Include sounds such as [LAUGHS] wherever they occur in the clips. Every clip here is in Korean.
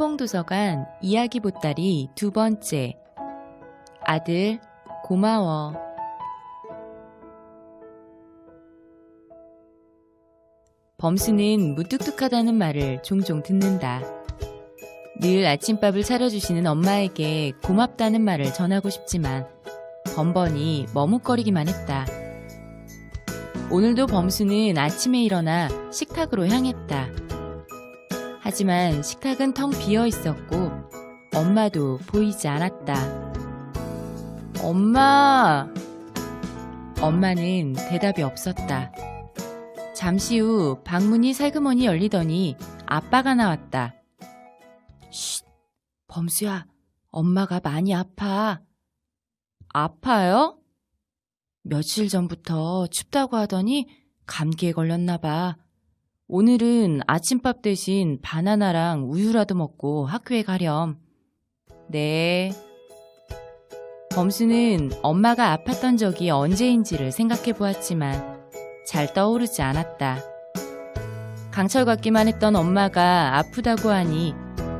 수봉도서관 이야기 보따리 두 번째 아들 고마워 범수는 무뚝뚝하다는 말을 종종 듣는다. 늘 아침밥을 차려주시는 엄마에게 고맙다는 말을 전하고 싶지만 번번이 머뭇거리기만 했다. 오늘도 범수는 아침에 일어나 식탁으로 향했다. 하지만 식탁은 텅 비어 있었고 엄마도 보이지 않았다. 엄마! 엄마는 대답이 없었다. 잠시 후 방문이 살그머니 열리더니 아빠가 나왔다. 쉿! 범수야, 엄마가 많이 아파. 아파요? 며칠 전부터 춥다고 하더니 감기에 걸렸나 봐. 오늘은 아침밥 대신 바나나랑 우유라도 먹고 학교에 가렴. 네. 범수는 엄마가 아팠던 적이 언제인지를 생각해 보았지만 잘 떠오르지 않았다. 강철 같기만 했던 엄마가 아프다고 하니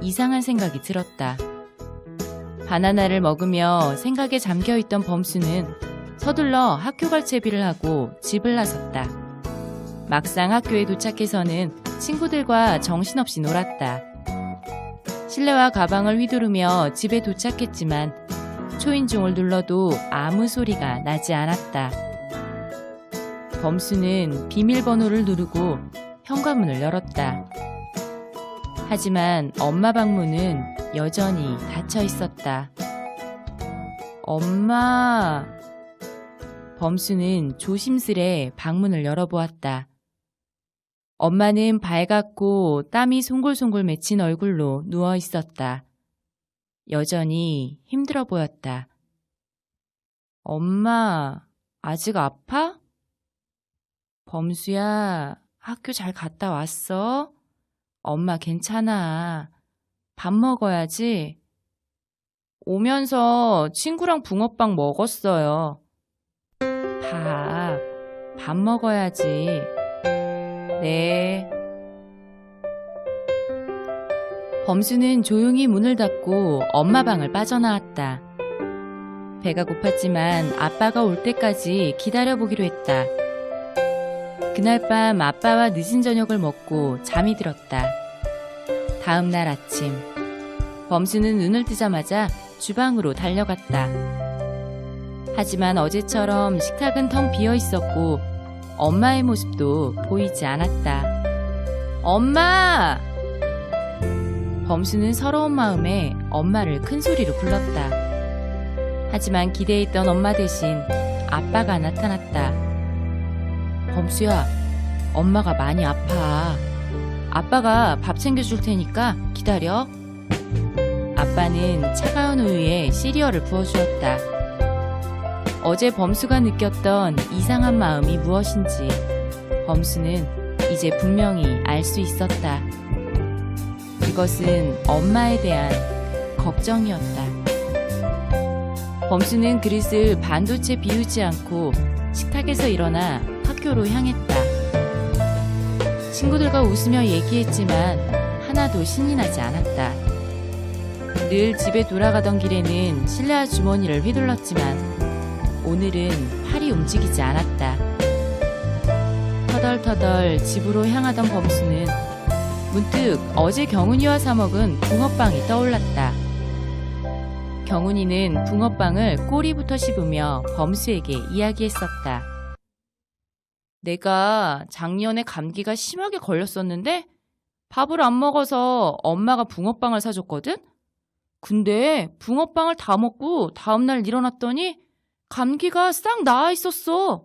이상한 생각이 들었다. 바나나를 먹으며 생각에 잠겨 있던 범수는 서둘러 학교 갈 채비를 하고 집을 나섰다. 막상 학교에 도착해서는 친구들과 정신없이 놀았다. 실내와 가방을 휘두르며 집에 도착했지만 초인종을 눌러도 아무 소리가 나지 않았다. 범수는 비밀번호를 누르고 현관문을 열었다. 하지만 엄마 방문은 여전히 닫혀 있었다. 엄마. 범수는 조심스레 방문을 열어보았다. 엄마는 밝았고 땀이 송골송골 맺힌 얼굴로 누워 있었다. 여전히 힘들어 보였다. 엄마, 아직 아파? 범수야, 학교 잘 갔다 왔어? 엄마 괜찮아. 밥 먹어야지. 오면서 친구랑 붕어빵 먹었어요. 밥, 밥 먹어야지. 네. 범수는 조용히 문을 닫고 엄마 방을 빠져나왔다. 배가 고팠지만 아빠가 올 때까지 기다려보기로 했다. 그날 밤 아빠와 늦은 저녁을 먹고 잠이 들었다. 다음 날 아침, 범수는 눈을 뜨자마자 주방으로 달려갔다. 하지만 어제처럼 식탁은 텅 비어 있었고 엄마의 모습도 보이지 않았다. 엄마! 범수는 서러운 마음에 엄마를 큰 소리로 불렀다. 하지만 기대했던 엄마 대신 아빠가 나타났다. 범수야, 엄마가 많이 아파. 아빠가 밥 챙겨줄 테니까 기다려. 아빠는 차가운 우유에 시리얼을 부어주었다. 어제 범수가 느꼈던 이상한 마음이 무엇인지 범수는 이제 분명히 알 수 있었다. 그것은 엄마에 대한 걱정이었다. 범수는 그릇을 반도체 비우지 않고 식탁에서 일어나 학교로 향했다. 친구들과 웃으며 얘기했지만 하나도 신이 나지 않았다. 늘 집에 돌아가던 길에는 실내화 주머니를 휘둘렀지만 오늘은 팔이 움직이지 않았다. 터덜터덜 집으로 향하던 범수는 문득 어제 경훈이와 사 먹은 붕어빵이 떠올랐다. 경훈이는 붕어빵을 꼬리부터 씹으며 범수에게 이야기했었다. 내가 작년에 감기가 심하게 걸렸었는데 밥을 안 먹어서 엄마가 붕어빵을 사줬거든? 근데 붕어빵을 다 먹고 다음날 일어났더니 감기가 싹 나아 있었어.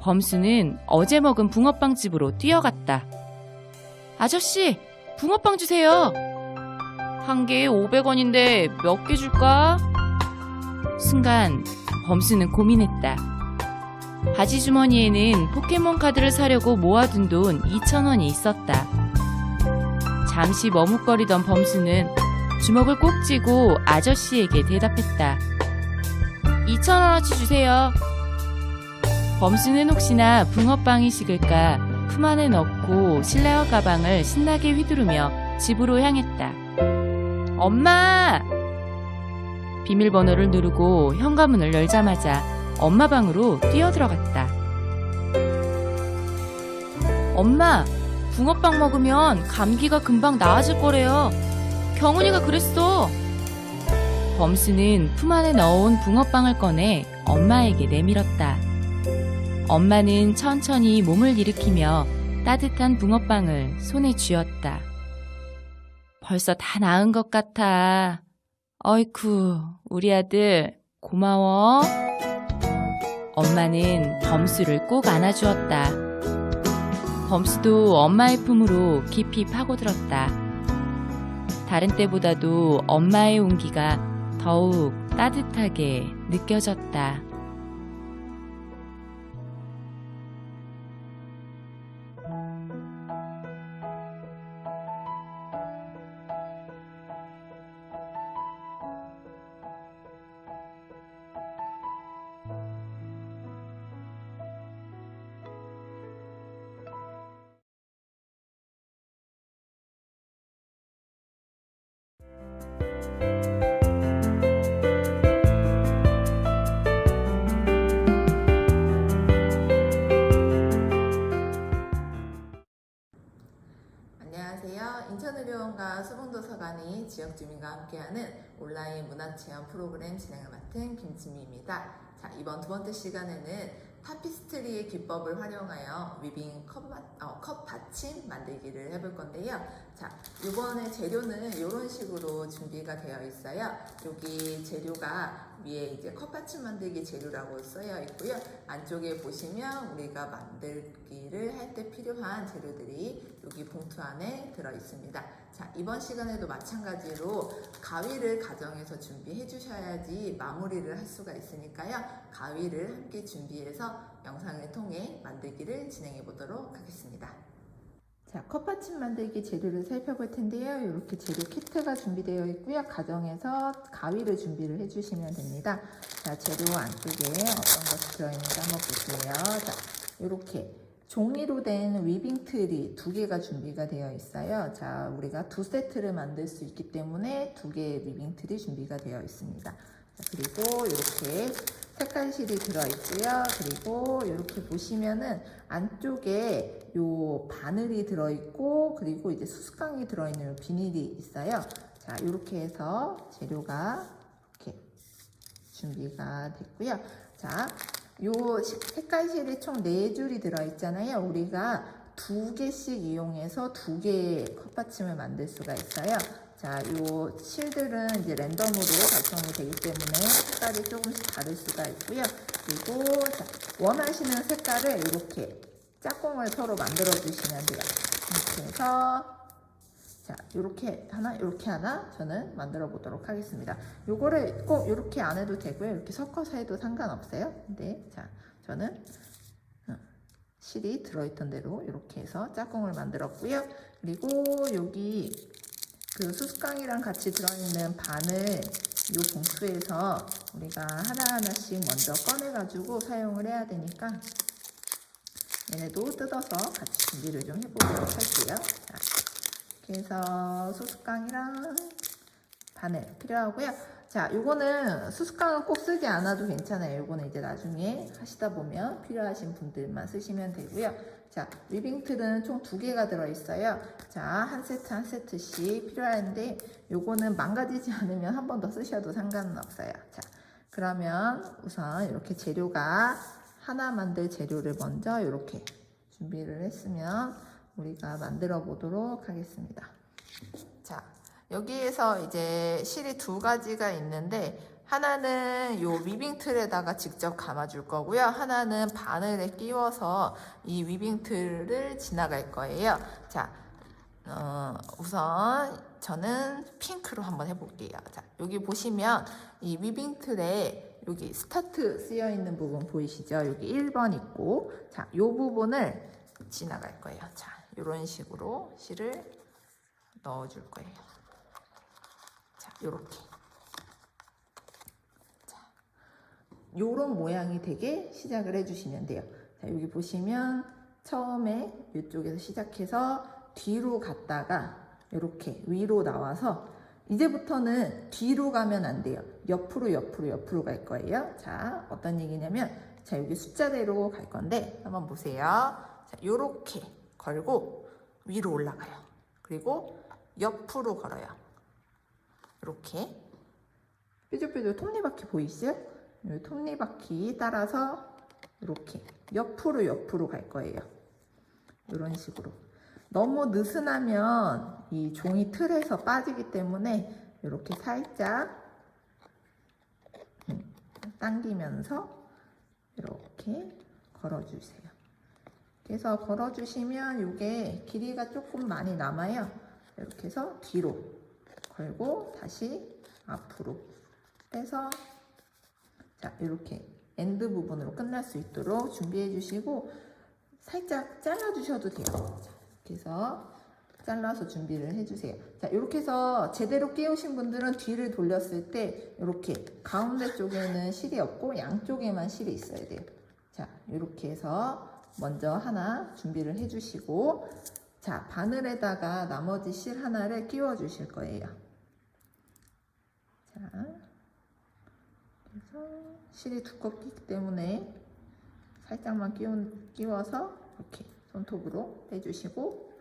범수는 어제 먹은 붕어빵 집으로 뛰어갔다. 아저씨, 붕어빵 주세요. 한 개에 500원인데 몇 개 줄까? 순간 범수는 고민했다. 바지 주머니에는 포켓몬 카드를 사려고 모아둔 돈 2,000원이 있었다. 잠시 머뭇거리던 범수는 주먹을 꼭 쥐고 아저씨에게 대답했다. 2,000원어치 주세요. 범수는 혹시나 붕어빵이 식을까 품 안에 넣고 실내화 가방을 신나게 휘두르며 집으로 향했다. 엄마! 비밀번호를 누르고 현관문을 열자마자 엄마 방으로 뛰어들어갔다. 엄마, 붕어빵 먹으면 감기가 금방 나아질 거래요. 경훈이가 그랬어. 범수는 품 안에 넣어온 붕어빵을 꺼내 엄마에게 내밀었다. 엄마는 천천히 몸을 일으키며 따뜻한 붕어빵을 손에 쥐었다. 벌써 다 나은 것 같아. 어이쿠, 우리 아들, 고마워. 엄마는 범수를 꼭 안아주었다. 범수도 엄마의 품으로 깊이 파고들었다. 다른 때보다도 엄마의 온기가 더욱 따뜻하게 느껴졌다. 지역 주민과 함께하는 온라인 문화 체험 프로그램 진행을 맡은 김지미입니다. 자, 이번 두 번째 시간에는 타피스트리의 기법을 활용하여 위빙 컵, 마- 어, 컵 받침 만들기를 해볼 건데요. 자, 이번에 재료는 이런 식으로 준비가 되어 있어요. 여기 재료가 위에 이제 컵 받침 만들기 재료라고 쓰여 있고요. 안쪽에 보시면 우리가 만들기를 할 때 필요한 재료들이 여기 봉투 안에 들어 있습니다. 자, 이번 시간에도 마찬가지로 가위를 가정에서 준비해 주셔야지 마무리를 할 수가 있으니까요. 가위를 함께 준비해서 영상을 통해 만들기를 진행해 보도록 하겠습니다. 자, 컵받침 만들기 재료를 살펴볼 텐데요. 이렇게 재료 키트가 준비되어 있고요. 가정에서 가위를 준비를 해주시면 됩니다. 자, 재료 안쪽에 어떤 것이 들어있는지 한번 보세요. 자, 이렇게 종이로 된 위빙 틀이 두 개가 준비가 되어 있어요. 자, 우리가 두 세트를 만들 수 있기 때문에 두 개의 위빙 틀이 준비가 되어 있습니다. 자, 그리고 이렇게 색깔실이 들어있고요. 그리고 이렇게 보시면은 안쪽에 요 바늘이 들어있고 그리고 이제 수수깡이 들어있는 요 비닐이 있어요. 자, 이렇게 해서 재료가 이렇게 준비가 됐고요. 자, 요 시- 색깔실이 총 네줄이 들어있잖아요. 우리가 두 개씩 이용해서 두 개의 컵받침을 만들 수가 있어요. 자, 요 실들은 이제 랜덤으로 발송이 되기 때문에 색깔이 조금씩 다를 수가 있고요. 그리고 자, 원하시는 색깔을 이렇게 짝꿍을 서로 만들어 주시면 돼요. 이렇게 해서 자, 요렇게 하나, 요렇게 하나 저는 만들어 보도록 하겠습니다. 요거를 꼭 요렇게 안 해도 되고요. 이렇게 섞어서 해도 상관없어요. 근데 자, 저는 어, 실이 들어있던 대로 이렇게 해서 짝꿍을 만들었고요. 그리고 여기 그 수수깡이랑 같이 들어있는 바늘 요 봉투에서 우리가 하나하나씩 먼저 꺼내가지고 사용을 해야 되니까 얘네도 뜯어서 같이 준비를 좀 해보도록 할게요. 자, 해서 수수깡이랑 바늘 필요하고요. 자, 요거는 수수깡은 꼭 쓰지 않아도 괜찮아요. 요거는 이제 나중에 하시다 보면 필요하신 분들만 쓰시면 되고요. 자, 위빙틀은 총두 개가 들어있어요. 자, 한 세트 한 세트씩 필요한데 요거는 망가지지 [LAUGHS] 않으면 한 번 더 쓰셔도 상관은 없어요. 자, 그러면 우선 이렇게 재료가 하나 만들 재료를 먼저 이렇게 준비를 했으면 우리가 만들어 보도록 하겠습니다. 자, 여기에서 이제 실이 두 가지가 있는데 하나는 요 위빙 틀에다가 직접 감아줄 거고요. 하나는 바늘에 끼워서 이 위빙 틀을 지나갈 거예요. 자, 어, 우선 저는 핑크로 한번 해볼게요. 자, 여기 보시면 이 위빙 틀에 여기 스타트 쓰여 있는 부분 보이시죠? 여기 1번 있고, 자, 요 부분을 지나갈 거예요. 자, 이런 식으로 실을 넣어줄 거예요. 자, 요렇게. 자, 요런 모양이 되게 시작을 해주시면 돼요. 자, 여기 보시면 처음에 이쪽에서 시작해서 뒤로 갔다가 이렇게 위로 나와서 이제부터는 뒤로 가면 안 돼요. 옆으로 옆으로 옆으로 갈 거예요. 자, 어떤 얘기냐면 자, 여기 숫자대로 갈 건데 한번 보세요. 자, 요렇게 걸고 위로 올라가요. 그리고 옆으로 걸어요. 이렇게 뾰족뾰족 톱니바퀴 보이시죠? 이 톱니바퀴 따라서 이렇게 옆으로 옆으로 갈 거예요. 이런 식으로. 너무 느슨하면 이 종이 틀에서 빠지기 때문에 이렇게 살짝 음, 당기면서 이렇게 걸어주세요. 그래서 걸어주시면 이게 길이가 조금 많이 남아요. 이렇게 해서 뒤로 걸고 다시 앞으로 빼서 자 이렇게 엔드 부분으로 끝날 수 있도록 준비해 주시고 살짝 잘라 주셔도 돼요. 자, 이렇게 해서 잘라서 준비를 해주세요. 자, 이렇게 해서 제대로 끼우신 분들은 뒤를 돌렸을 때 이렇게 가운데 쪽에는 실이 없고 양쪽에만 실이 있어야 돼요. 자, 이렇게 해서 먼저 하나 준비를 해주시고 자, 바늘에다가 나머지 실 하나를 끼워 주실 거예요. 자, 실이 두껍기 때문에 살짝만 끼운, 끼워서 이렇게 손톱으로 빼주시고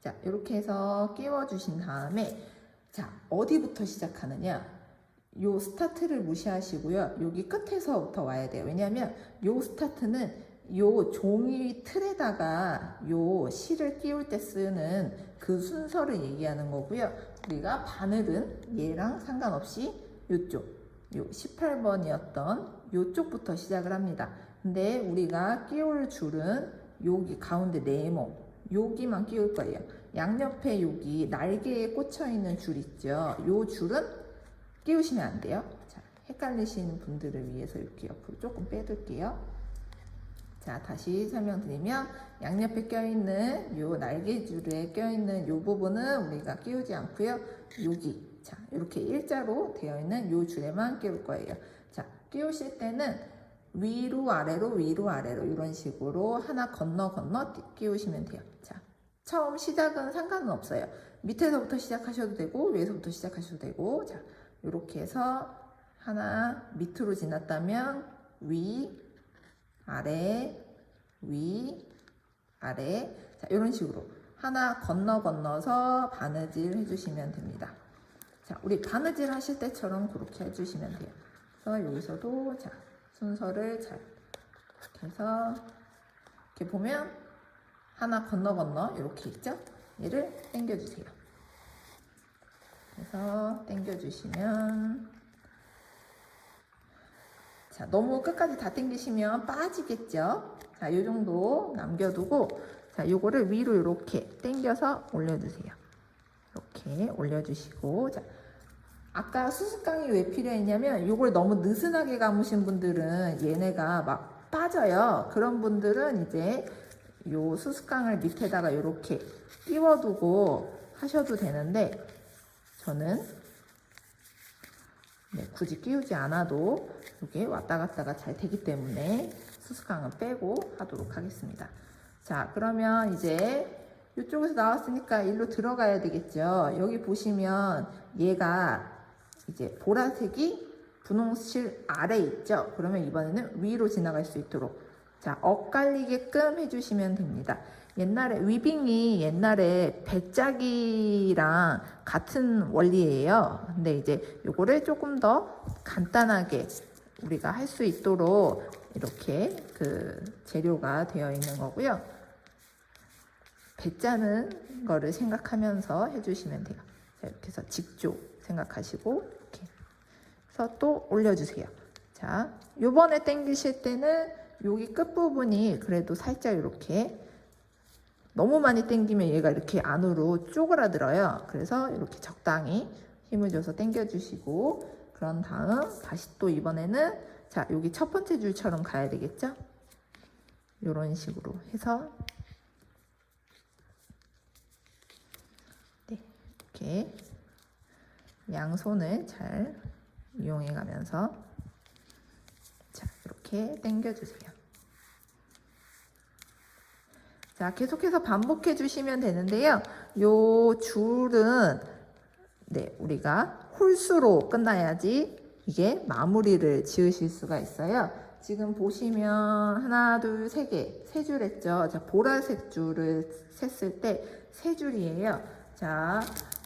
자 이렇게 해서 끼워주신 다음에 자 어디부터 시작하느냐? 요 스타트를 무시하시고요. 여기 끝에서부터 와야 돼요. 왜냐하면 요 스타트는 요 종이 틀에다가 요 실을 끼울 때 쓰는 그 순서를 얘기하는 거고요. 우리가 바늘은 얘랑 상관없이 요쪽 요 18번이었던 요쪽부터 시작을 합니다. 근데 우리가 끼울 줄은 여기 가운데 네모 여기만 끼울 거예요. 양옆에 여기 날개에 꽂혀 있는 줄 있죠. 요 줄은 끼우시면 안 돼요. 자, 헷갈리시는 분들을 위해서 이렇게 옆으로 조금 빼둘게요. 자, 다시 설명드리면 양옆에 껴있는 요 날개줄에 껴있는 요 부분은 우리가 끼우지 않고요. 여기 자, 이렇게 일자로 되어 있는 요 줄에만 끼울 거예요. 자, 끼우실 때는 위로 아래로 위로 아래로 이런 식으로 하나 건너 건너 끼우시면 돼요. 자, 처음 시작은 상관은 없어요. 밑에서부터 시작하셔도 되고 위에서부터 시작하셔도 되고 자, 이렇게 해서 하나 밑으로 지났다면 위 아래 위 아래 자, 이런 식으로 하나 건너 건너서 바느질 해주시면 됩니다. 자, 우리 바느질 하실 때처럼 그렇게 해주시면 돼요. 그래서 여기서도 자 순서를 잘 이렇게 해서 이렇게 보면 하나 건너 건너 이렇게 있죠? 얘를 당겨주세요. 그래서 당겨주시면 자 너무 끝까지 다 당기시면 빠지겠죠? 자, 이 정도 남겨두고 자, 요거를 위로 이렇게 당겨서 올려주세요. 이렇게 올려주시고 자, 아까 수습강이 왜 필요했냐면 이걸 너무 느슨하게 감으신 분들은 얘네가 막 빠져요. 그런 분들은 이제 요 수습강을 밑에다가 이렇게 끼워두고 하셔도 되는데 저는 네, 굳이 끼우지 않아도 이게 왔다 갔다가 잘 되기 때문에 수습강은 빼고 하도록 하겠습니다. 자, 그러면 이제 이쪽에서 나왔으니까 일로 들어가야 되겠죠. 여기 보시면 얘가 이제 보라색이 분홍실 아래 있죠. 그러면 이번에는 위로 지나갈 수 있도록 자 엇갈리게끔 해주시면 됩니다. 옛날에 위빙이 옛날에 배짜기랑 같은 원리예요. 근데 이제 요거를 조금 더 간단하게 우리가 할 수 있도록 이렇게 그 재료가 되어 있는 거고요. 배 짜는 거를 생각하면서 해주시면 돼요. 자, 이렇게 해서 직조 생각하시고 이렇게 해서 또 올려주세요. 자, 요번에 당기실 때는 여기 끝부분이 그래도 살짝 이렇게 너무 많이 당기면 얘가 이렇게 안으로 쪼그라들어요. 그래서 이렇게 적당히 힘을 줘서 당겨주시고 그런 다음 다시 또 이번에는 자 여기 첫 번째 줄처럼 가야 되겠죠? 이런 식으로 해서 네 이렇게 양손을 잘 이용해 가면서 자 이렇게 당겨주세요. 자 자, 계속해서 반복해 주시면 되는데요. 요 줄은 네, 우리가 홀수로 끝나야지 이게 마무리를 지으실 수가 있어요. 지금 보시면 하나, 둘, 세 개, 세 줄 했죠. 자, 보라색 줄을 셌을 때 세 줄이에요. 자,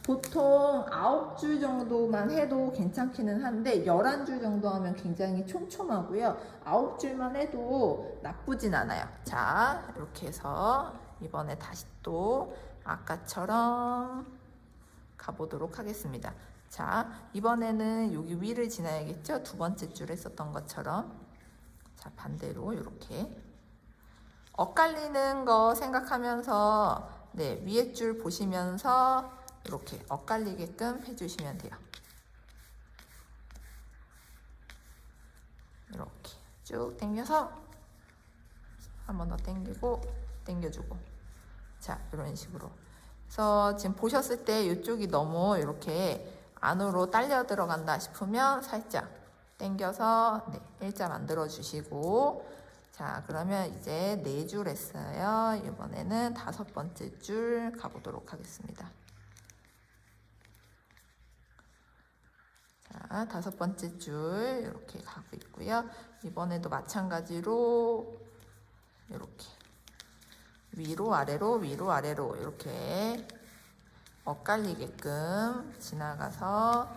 보통 아홉 줄 정도만 해도 괜찮기는 한데 열한 줄 정도 하면 굉장히 촘촘하고요. 아홉 줄만 해도 나쁘진 않아요. 자, 이렇게 해서 이번에 다시 또 아까처럼 가보도록 하겠습니다. 자, 이번에는 여기 위를 지나야겠죠? 두 번째 줄에 썼던 것처럼. 자, 반대로 이렇게. 엇갈리는 거 생각하면서, 네, 위에 줄 보시면서 이렇게 엇갈리게끔 해주시면 돼요. 이렇게 쭉 당겨서 한 번 더 당기고 당겨주고. 자 이런 식으로. 그래서 지금 보셨을 때 이쪽이 너무 이렇게 안으로 딸려 들어간다 싶으면 살짝 당겨서 네, 일자 만들어 주시고. 자 그러면 이제 네 줄 했어요. 이번에는 다섯 번째 줄 가보도록 하겠습니다 자 다섯 번째 줄 이렇게 가고 있고요 이번에도 마찬가지로 이렇게 위로 아래로 위로 아래로 이렇게 엇갈리게끔 지나가서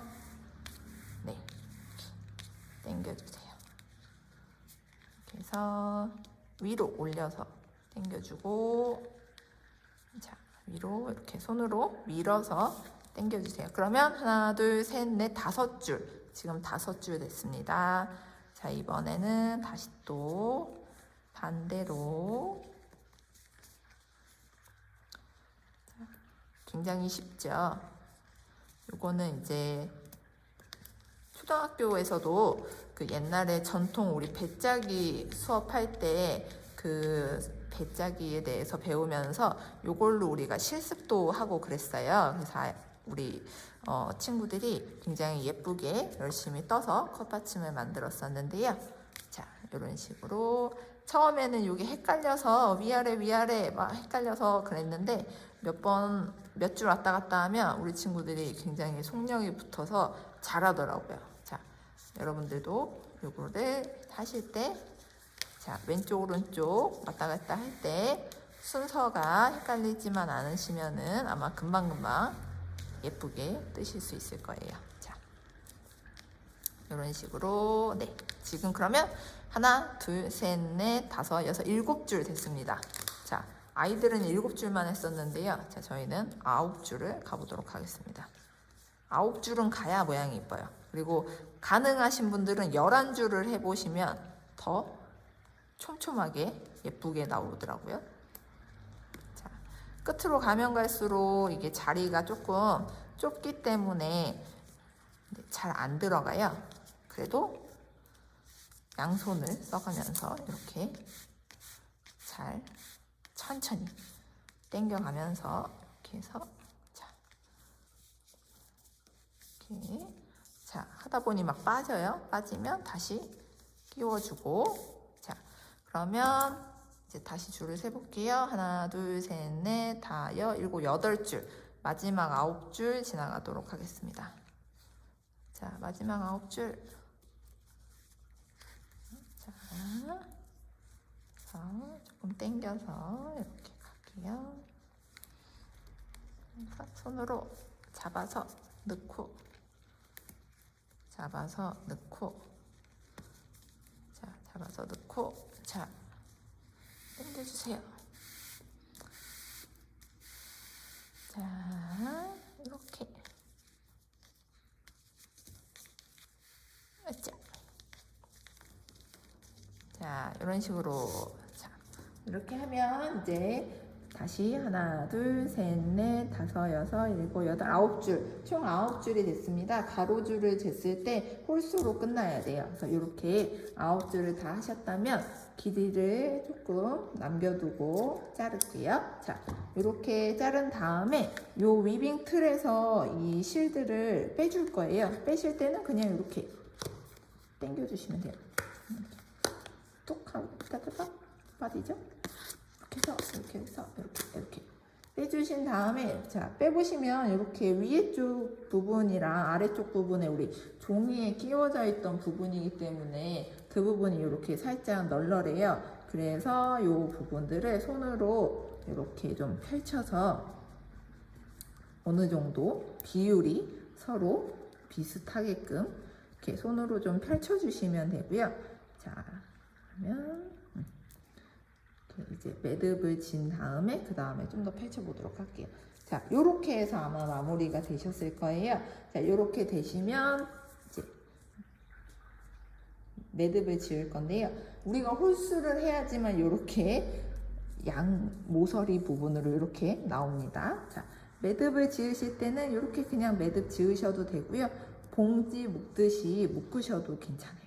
네 당겨주세요. 이렇게 해서 위로 올려서 당겨주고 자 위로 이렇게 손으로 밀어서 당겨주세요. 그러면 하나 둘 셋 넷 다섯 줄 지금 다섯 줄 됐습니다. 자 이번에는 다시 또 반대로 굉장히 쉽죠. 요거는 이제 초등학교에서도 그 옛날에 전통 우리 배짜기 수업할 때 그 배짜기에 대해서 배우면서 요걸로 우리가 실습도 하고 그랬어요. 그래서 아- 우리 어, 친구들이 굉장히 예쁘게 열심히 떠서 컵받침을 만들었었는데요. 자, 이런 식으로 처음에는 이게 헷갈려서 위아래 위아래 막 헷갈려서 그랬는데 몇 번 몇 줄 왔다 갔다 하면 우리 친구들이 굉장히 속력이 붙어서 잘하더라고요. 자, 여러분들도 요거를 하실 때 자, 왼쪽 오른쪽 왔다 갔다 할 때 순서가 헷갈리지만 않으시면은 아마 금방금방 예쁘게 뜨실 수 있을 거예요. 자. 이런 식으로 네. 지금 그러면 하나 둘 셋 넷 다섯 여섯 일곱 줄 됐습니다. 자 아이들은 일곱 줄만 했었는데요. 자 저희는 아홉 줄을 가보도록 하겠습니다. 아홉 줄은 가야 모양이 이뻐요. 그리고 가능하신 분들은 열한 줄을 해보시면 더 촘촘하게 예쁘게 나오더라고요. 자 끝으로 가면 갈수록 이게 자리가 조금 좁기 때문에 잘 안 들어가요. 그래도 양손을 써가면서 이렇게 잘 천천히 당겨가면서 이렇게 해서 자 이렇게 자 하다 보니 막 빠져요. 빠지면 다시 끼워주고 자 그러면 이제 다시 줄을 세볼게요. 하나 둘 셋 넷 다여 일곱 여덟 줄 마지막 아홉 줄 지나가도록 하겠습니다. 자, 마지막 아홉 줄. 자, 조금 당겨서 이렇게 갈게요. 손으로 잡아서 넣고, 잡아서 넣고, 자, 잡아서 넣고, 자, 당겨주세요. 자, 이렇게. 맞죠? 자, 이런 식으로 자, 이렇게 하면 이제 다시 하나, 둘, 셋, 넷, 다섯, 여섯, 일곱, 여덟, 아홉 줄, 총 아홉 줄이 됐습니다. 가로줄을 쟀을 때 홀수로 끝나야 돼요. 그래서 이렇게 아홉 줄을 다 하셨다면 길이를 조금 남겨두고 자를게요. 자, 이렇게 자른 다음에 요 위빙 틀에서 이 실드를 빼줄 거예요. 빼실 때는 그냥 이렇게 당겨주시면 돼요. 톡 하고 따다닥 빠지죠? 해서 이렇게 해서 이렇게 이렇게 빼주신 다음에 자 빼보시면 이렇게 위에 쪽 부분이랑 아래쪽 부분에 우리 종이에 끼워져 있던 부분이기 때문에 그 부분이 이렇게 살짝 널널해요. 그래서 이 부분들을 손으로 이렇게 좀 펼쳐서 어느 정도 비율이 서로 비슷하게끔 이렇게 손으로 좀 펼쳐주시면 되고요. 자, 그러면 음, 이제 매듭을 진 다음에 그 다음에 좀 더 펼쳐보도록 할게요. 자, 요렇게 해서 아마 마무리가 되셨을 거예요. 자, 요렇게 되시면 이제 매듭을 지을 건데요. 우리가 홀수를 해야지만 요렇게 양 모서리 부분으로 이렇게 나옵니다. 자, 매듭을 지으실 때는 이렇게 그냥 매듭 지으셔도 되고요. 봉지 묶듯이 묶으셔도 괜찮아요.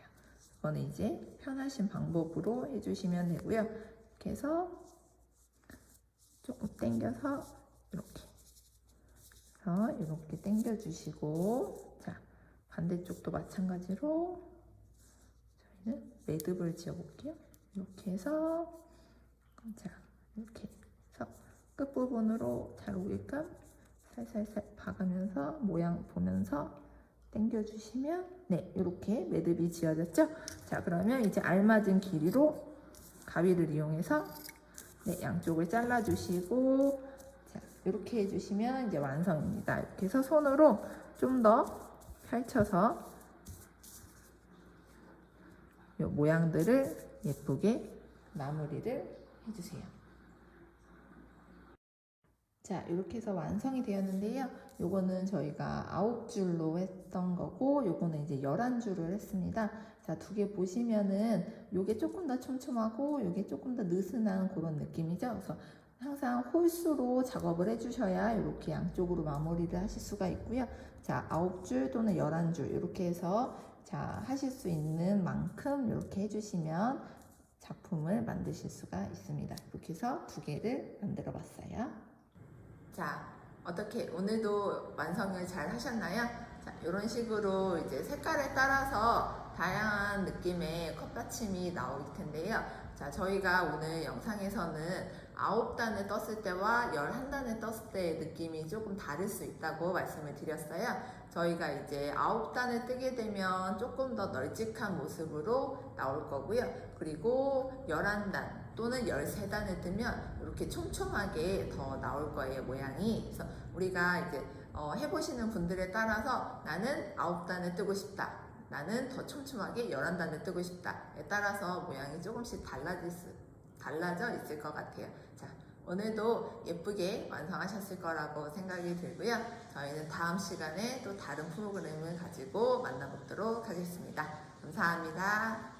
이거는 이제 편하신 방법으로 해주시면 되고요. 이렇게 해서 조금 당겨서 이렇게 그래서 이렇게 당겨 주시고 자 반대쪽도 마찬가지로 저희는 매듭을 지어 볼게요. 이렇게 해서 자 이렇게 해서 끝부분으로 잘 오게끔 살살살 박으면서 모양 보면서 당겨 주시면 네 이렇게 매듭이 지어졌죠 자 그러면 이제 알맞은 길이로 가위를 이용해서 네 양쪽을 잘라 주시고 자 이렇게 해주시면 이제 완성입니다. 이렇게 해서 손으로 좀 더 펼쳐서 이 모양들을 예쁘게 마무리를 해주세요 자, 이렇게 해서 완성이 되었는데요. 요거는 저희가 아홉 줄로 했던 거고, 요거는 이제 열한 줄을 했습니다. 자, 두 개 보시면은 요게 조금 더 촘촘하고, 요게 조금 더 느슨한 그런 느낌이죠. 그래서 항상 홀수로 작업을 해주셔야 이렇게 양쪽으로 마무리를 하실 수가 있고요. 자, 아홉 줄 또는 열한 줄 이렇게 해서 자, 하실 수 있는 만큼 이렇게 해주시면 작품을 만드실 수가 있습니다. 이렇게 해서 두 개를 만들어 봤어요. 자, 어떻게 오늘도 완성을 잘 하셨나요? 자, 이런 식으로 이제 색깔에 따라서 다양한 느낌의 컵받침이 나올 텐데요. 자, 저희가 오늘 영상에서는 아홉 단을 떴을 때와 열한 단을 떴을 때의 느낌이 조금 다를 수 있다고 말씀을 드렸어요. 저희가 이제 아홉 단을 뜨게 되면 조금 더 널찍한 모습으로 나올 거고요. 그리고 열한 단 또는 13단을 뜨면 이렇게 촘촘하게 더 나올 거예요, 모양이. 그래서 우리가 이제 어, 해보시는 분들에 따라서 나는 9단을 뜨고 싶다. 나는 더 촘촘하게 11단을 뜨고 싶다에 따라서 모양이 조금씩 달라질 수, 달라져 있을 것 같아요. 자, 오늘도 예쁘게 완성하셨을 거라고 생각이 들고요. 저희는 다음 시간에 또 다른 프로그램을 가지고 만나보도록 하겠습니다. 감사합니다.